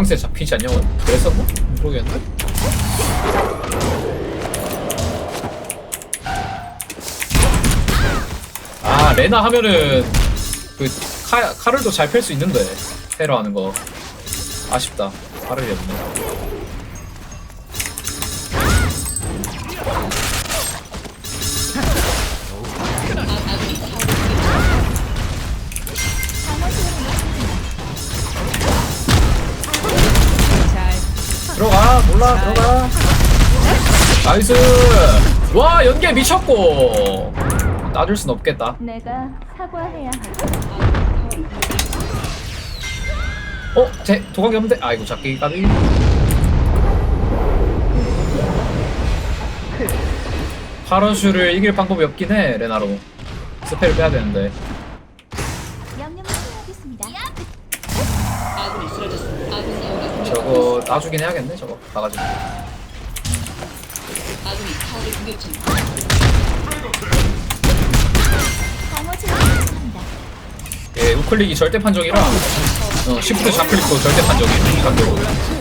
금강새 잡히지 않냐? 그랬었나? 모르겠는데. 아 레나 하면은 그 칼, 칼을 도 잘 펼 수 있는데 테러 하는 거 아쉽다 칼을 없네 들어가 몰라 들어가. 나이스. 와 연계 미쳤고. 따줄 순 없겠다. 내가 사과해야 할 어? 제 도각이 없는데? 아이고 잡기 까비. 파런슈를 이길 방법이 없긴 해 레나로. 스펠을 빼야 되는데 저거. 따주긴 해야겠네 저거 나가지고. 예 우클릭이 절대 판정이라 어, 시프트 좌클릭도 절대 판정이에요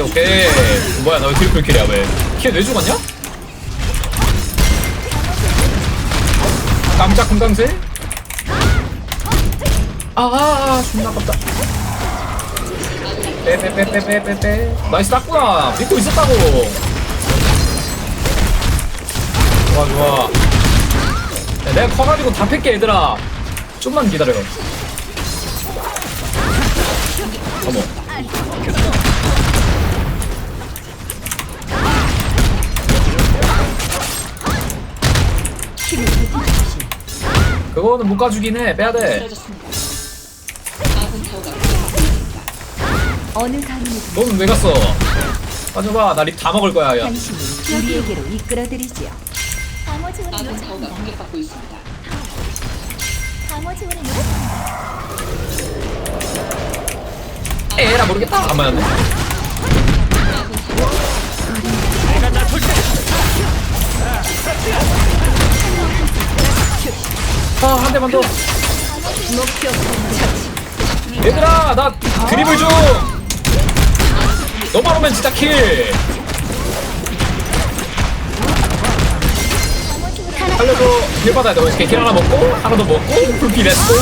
오케이 오케이. 뭐야 너왜 트리플 킬이야 왜킬왜 죽었냐? 깜짝 금강새 아, 아, 아 존나 아깝다. 빼빼빼빼빼빼빼. 나이스 땄구나 믿고 있었다고. 좋아 좋아. 야, 내가 커가지고 다 팰게 얘들아. 좀만 기다려 어머 그거는 못 가주긴 해 빼야돼 공격받고 있습니다. 어느 가문이든 너는 왜 갔어 빠져봐 나 립 다 먹을 거야 야 우리에게로 이끌어드리지요. 방어 지원을 아군 타워가 요청합니다. 공격받고 있습니다. 방어 지원을 요청합니다. 에라 모르겠다 안 맞았네 아 한 대만 더. 얘들아 나 드리블 중. 너만 오면 진짜 킬. 살려줘. 힐 받아야 돼. 오케이 킬 하나 먹고 하나 더 먹고 풀피 냈고.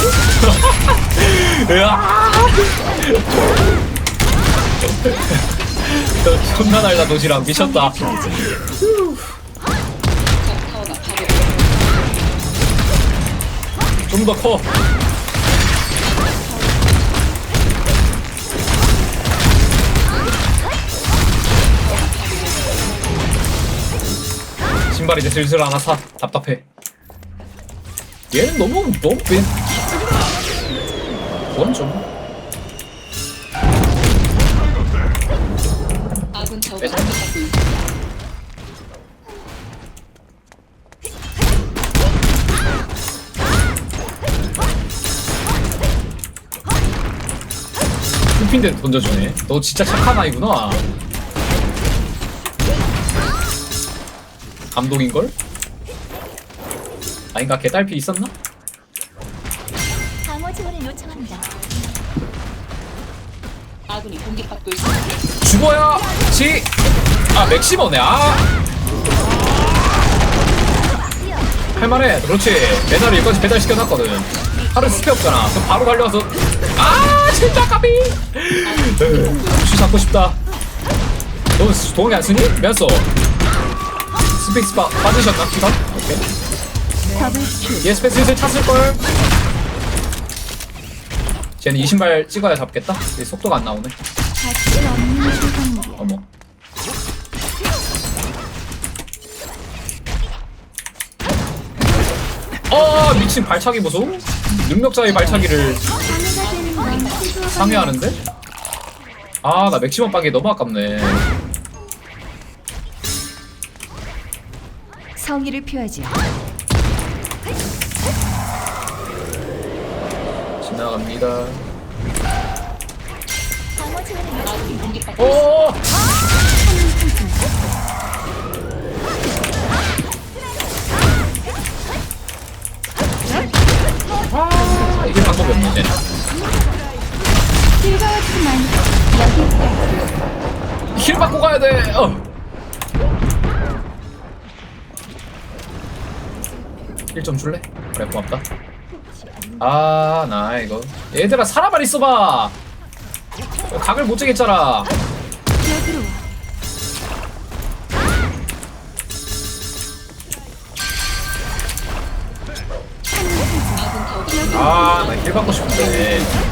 으아. 너 존나 날다 도시락. 미쳤다. 좀 더 커. 신발 이제 슬슬 하나 사. 답답해. 얘는 너무 너무 왜? 그건 좀. 아군. 공격받고 있습니다. 숲인데 던져주네. 너 진짜 착한 아이구나. 감동인 걸? 아닌가 개딸피 있었나? 방어 지원을 요청합니다. 아군이 공격받고 있습니다. 죽어야 지. 아 맥시머네. 아. 할만해. 그렇지. 배달을 여기까지 배달 시켜놨거든. 하루 스페 없잖아. 그럼 바로 달려와서. 아 진짜 까비. 슈 잡고 싶다. 너 동이 안 쓰니? 몇 써? 스페이스 바 빠지셨나? 기가? 오케이. 얘 스페이스 슬 찼을 걸. 쟤는 이 신발 찍어야 잡겠다. 얘 속도가 안 나오네. 어머. 어 미친 발차기 보소. 능력자의 발차기를 상회하는데? 아 나 맥시멈 빵이 너무 아깝네. 성의를 표하지요. 나갑니다. 방어 지원을 요청. 아군이 공격받고 오! 아, 이게 방법이 없네. 즐거웠지만 여기까지. 힐 받고 가야 돼. 어. 힐좀 줄래? 그래 고맙다. 아, 나 이거 얘들아 사람만 있어봐. 각을 못 재겠잖아. 여기로 와. 아군 타워가 아, 나힐 받고 싶은데.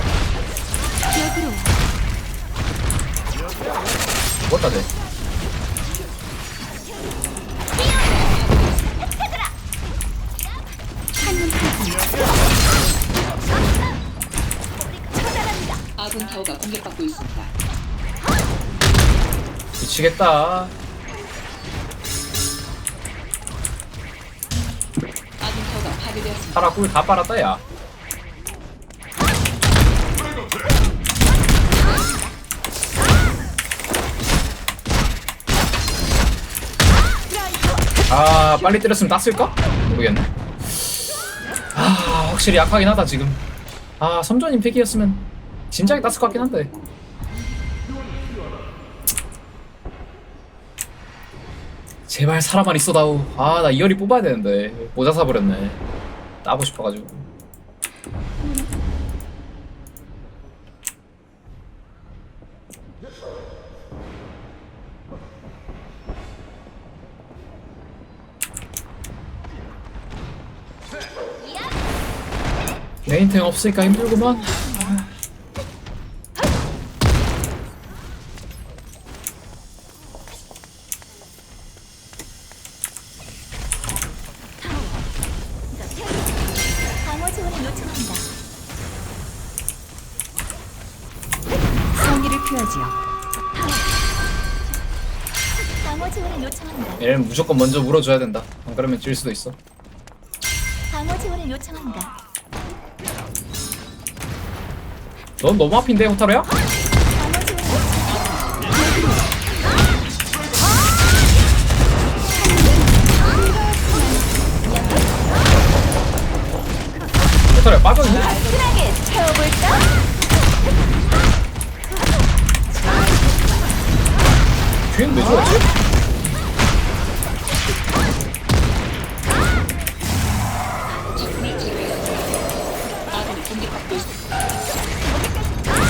죽었다 돼. 한눈 팔지. 아군 타워가 공격받고 있습니다. 미치겠다. 아군 타워가 파괴되었습니다. 파라 꿀다 빨았다 야. 아 빨리 때렸으면 땄을까? 모르겠네. 아 확실히 약하긴 하다 지금. 아 섬전 임팩이었으면 진작에 땄을 것 같긴 한데. 제발 사람만 있어다오. 아나 이열이 뽑아야 되는데 모자 사버렸네. 따고 싶어가지고. 메인탱 없으니까 힘들구만. 얘는 무조건 먼저 물어줘야 된다. 안 그러면 질 수도 있어. 방어 지원을 요청합니다. 넌 너무 앞인데 지원을 호타루야 빠졌네? 뒤엔 왜 죽었지?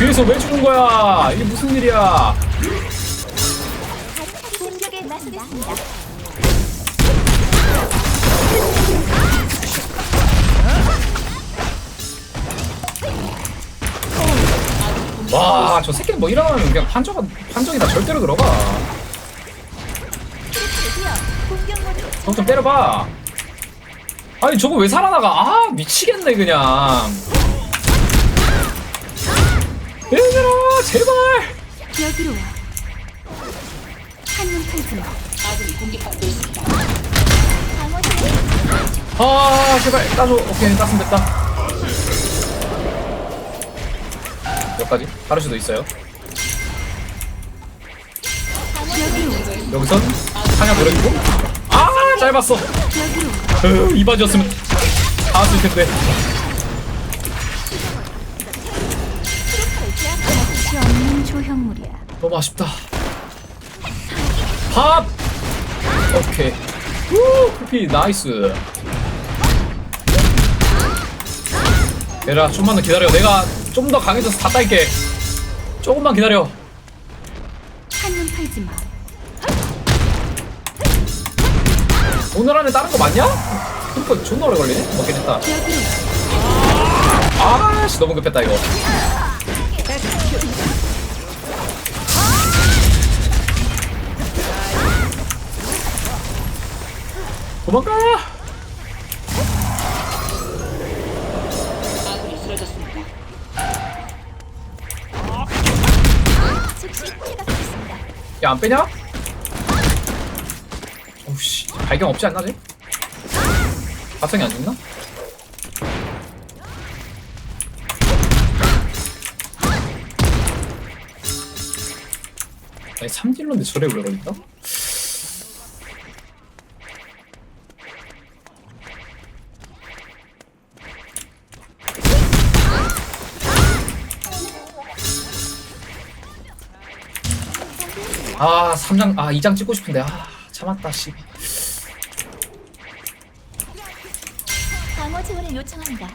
뒤에서 왜 죽은 거야? 이게 무슨 일이야? 와, 저 새끼는 뭐 일어나면 그냥 판정, 판정이다 절대로 들어가. 드디어 공격 모드로 형좀 때려봐. 아니, 저거 왜 살아나가? 아, 미치겠네, 그냥. 얘들아, 제발! 여기로 와. 한눈 팔지 마. 아군이 공격받고 있습니다. 아, 제발, 따줘. 오케이, 땄으면 됐다. 몇 가지? 다를 수도 있어요. 여기선 사냥 노려주고. 아, 짧았어. 으, 이바지였으면 다 왔을 텐데. 너무 아쉽다. 밥! 오케이. 우, 쿠피, 나이스. 얘들아, 좀만 더 기다려. 내가 좀 더 강해져서 다 딸게. 조금만 기다려. 한눈 팔지 마. 오늘 안에 다른 거 맞냐? 그니까 존나 오래 걸리네? 먹긴 했다. 아씨, 너무 급했다, 이거. 도망가! 야, 안 빼냐? 오씨, 발견 없지 않나, 쟤? 바성이 안 죽나? 아니, 3딜러인데 저래 올려버린다? 아 3장 아 2장 찍고 싶은데 아 참았다 씨 방어 지원을 요청합니다.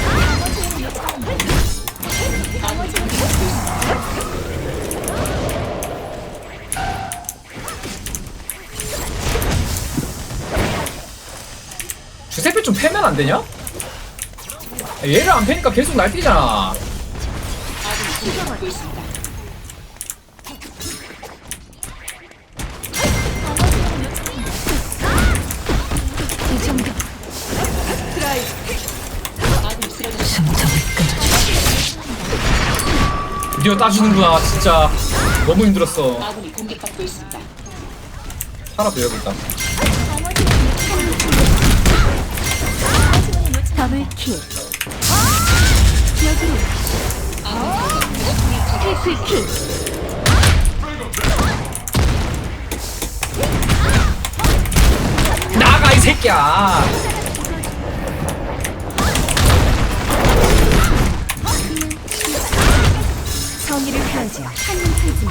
방어 지원을 요청합니다. 방어 지원을 요청합니다. 주세표 좀 패면 안 되냐? 얘를 안 패니까 계속 날뛰잖아 공격받고 있습니다. 이 정도. 드디어 따주는구나 진짜 너무 힘들었어 아군이 공격받고 있습니다. 지원을 요청. 더블 킬. 여기로 트리플. 나가 이 새끼야 성의를. 한눈 팔지.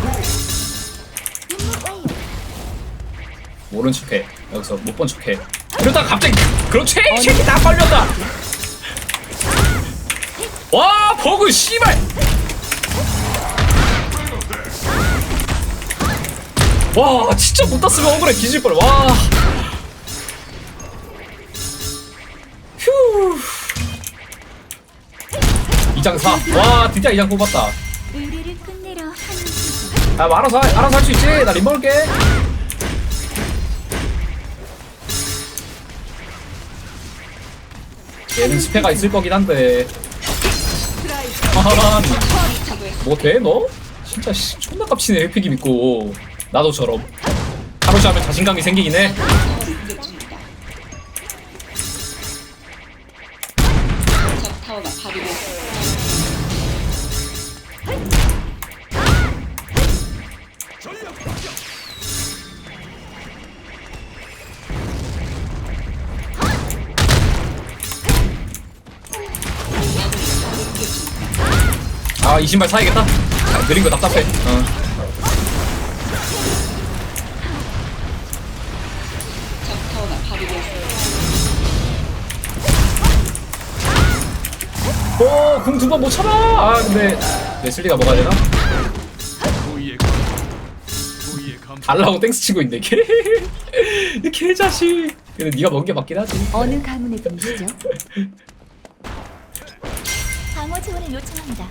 모른 척해 여기서 못 본 척해 이러다가 갑자기 그렇지 이 새끼 다 걸렸다 와 버그 씨발 와 진짜 못 땄으면 억울해 뒤질 뻔 와 휴 2장 4 와 드디어 2장 뽑았다 끝내려 아, 뭐 알아서 하- 알아서 할 수 있지. 나 림 먹을게. 얘는 스페가 있을 거긴 한데. 아, 뭐 돼, 너? 진짜 씨, 존나 깝치네, 회피기 믿고. 나도 저럼. 하루씩 하면 자신감이 생기긴 해. 아, 이 신발 사야겠다. 아, 느린 거 답답해. 어. 못 참아. 아, 근데 웨슬리가 뭐가 되나? 달라고 땡스 치고 있네. 개, 이 개자식. 근데 네가 먹은 게 맞긴 하지. 어느 가문의 분이시죠? 방어 지원을 요청합니다.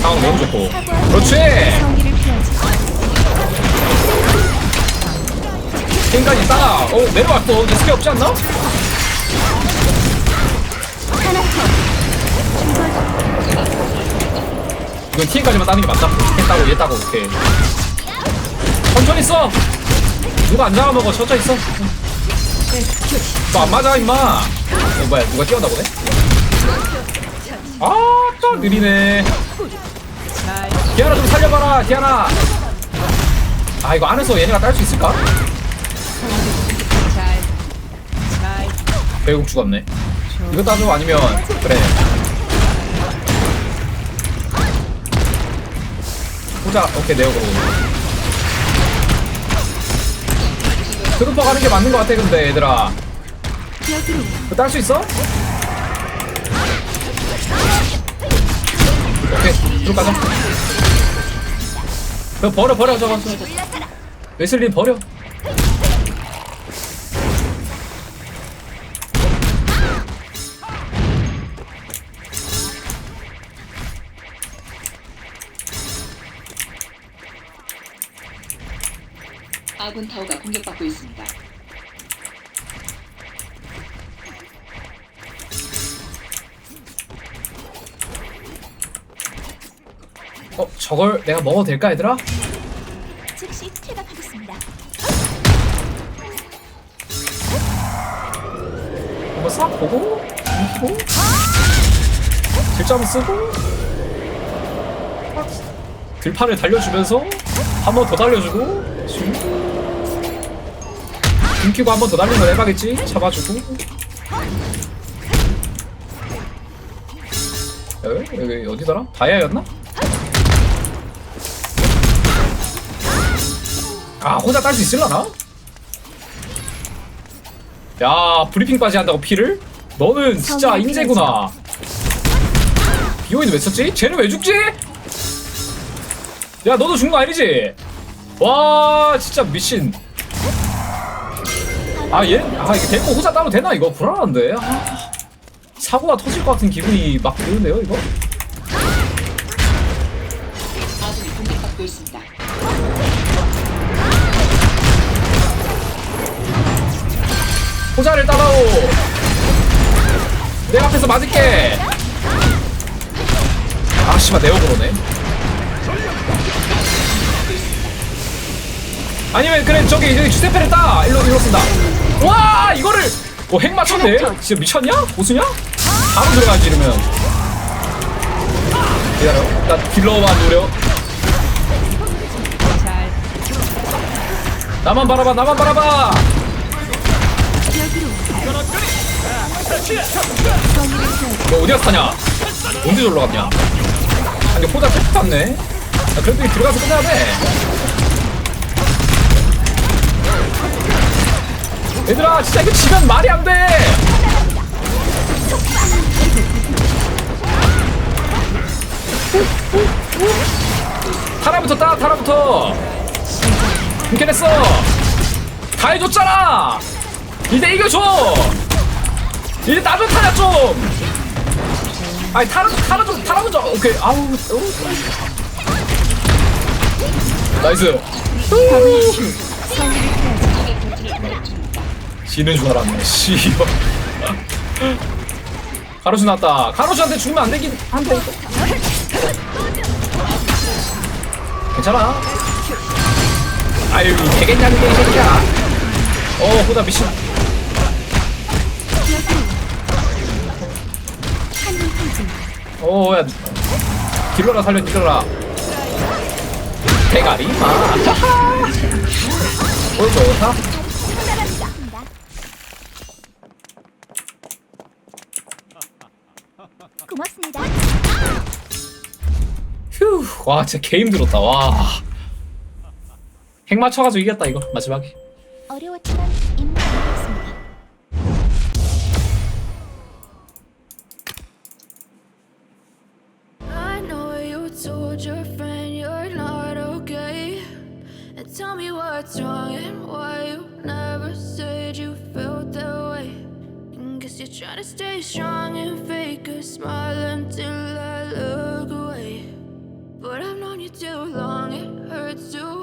상황 너무 좋고. 그렇지. 지. 지금까지 있다가 어 내려왔고 이제 스페 없지 않나? 이건 TN까지만 따는 게 맞다. TN 따고 얘 따고 오케이 천천히 써. 누가 안 잡아먹어. 천천히 써 너 안 맞아 임마. 어 뭐야 누가 뛰어온다 보네? 아또 느리네. 디아나 좀 살려봐라 디아나. 아 이거 안에서 얘네가 딸 수 있을까? 결국 죽었네. 이거 따줘 아니면 그래. 보자. 오케이 내어 그러고. 트루퍼 가는 게 맞는 것 같아 근데 얘들아. 여기로 딸수 있어? 오케이 트루 가자. 그 버려 버려 저거. 웨슬리 버려. 아군 타워가 공격받고 있습니다. 어 저걸 내가 먹어도 될까 얘들아? 즉시 퇴각하겠습니다. 한번 싹 보고 움키고 들자루 쓰고 들판을 달려주면서 한 번 더 달려주고 슝 움키고 한 번더 달리는 거 해봐겠지? 잡아주고 여기, 여기 어디더라? 다이아였나? 아 혼자 딸 수 있을라나? 야 브리핑까지 한다고 피를? 너는 진짜 인재구나 비오이는 왜 썼지? 쟤는 왜 죽지? 야 너도 죽는 거 아니지? 와 진짜 미친 아 얘 아 이게 데리고 호자 따로 되나? 이거 불안한데? 아, 사고가 터질 것 같은 기분이 막 드는데요 이거? 호자를 따라오! 내 앞에서 맞을게! 아 씨발 내어 그러네 아니면 그래 저기 저기 주세페를 따! 일로 일로 쓴다. 와 이거를! 어핵 맞췄네? 진짜 미쳤냐? 보수냐? 바로 들어가지 이러면. 기다려. 나 딜러만 노려 나만 바라봐 나만 바라봐! 너 어디 가서 타냐? 언제 졸러 갔냐? 아, 근데 호자 쭉 갔네. 아, 그래도 이 들어가서 끝내야 돼. 얘들아, 진짜 이거 지면 말이 안 돼. 타라부터 따, 타라부터. 이렇게 됐어. 다 해줬잖아. 이제 이겨줘. 이제 나좀 타자 좀. 아니 타라 타라 좀 타라 좀 줘. 오케이 아우. 어우. 나이스. 지는 줄 알았네. 씨발. 가로수 났다. 가로수한테 죽으면 안 되긴 한데. 괜찮아. 아유 되겠냐는 게이 새끼야. 어 호다 미친. 오, 야. 딜러라 살려, 딜러라. 대가리, 마. 오, 좋다. 고맙 와, 진짜 개 힘들었다, 와. 핵 맞춰가지고 이겼다, 이거, 마지막에. 어려웠지만 임무하겠습니다. I know you told your friend you're not okay. And tell me what's wrong and why you never said you felt that way. And guess you're trying to stay strong and fake a smile until I too long, it hurts too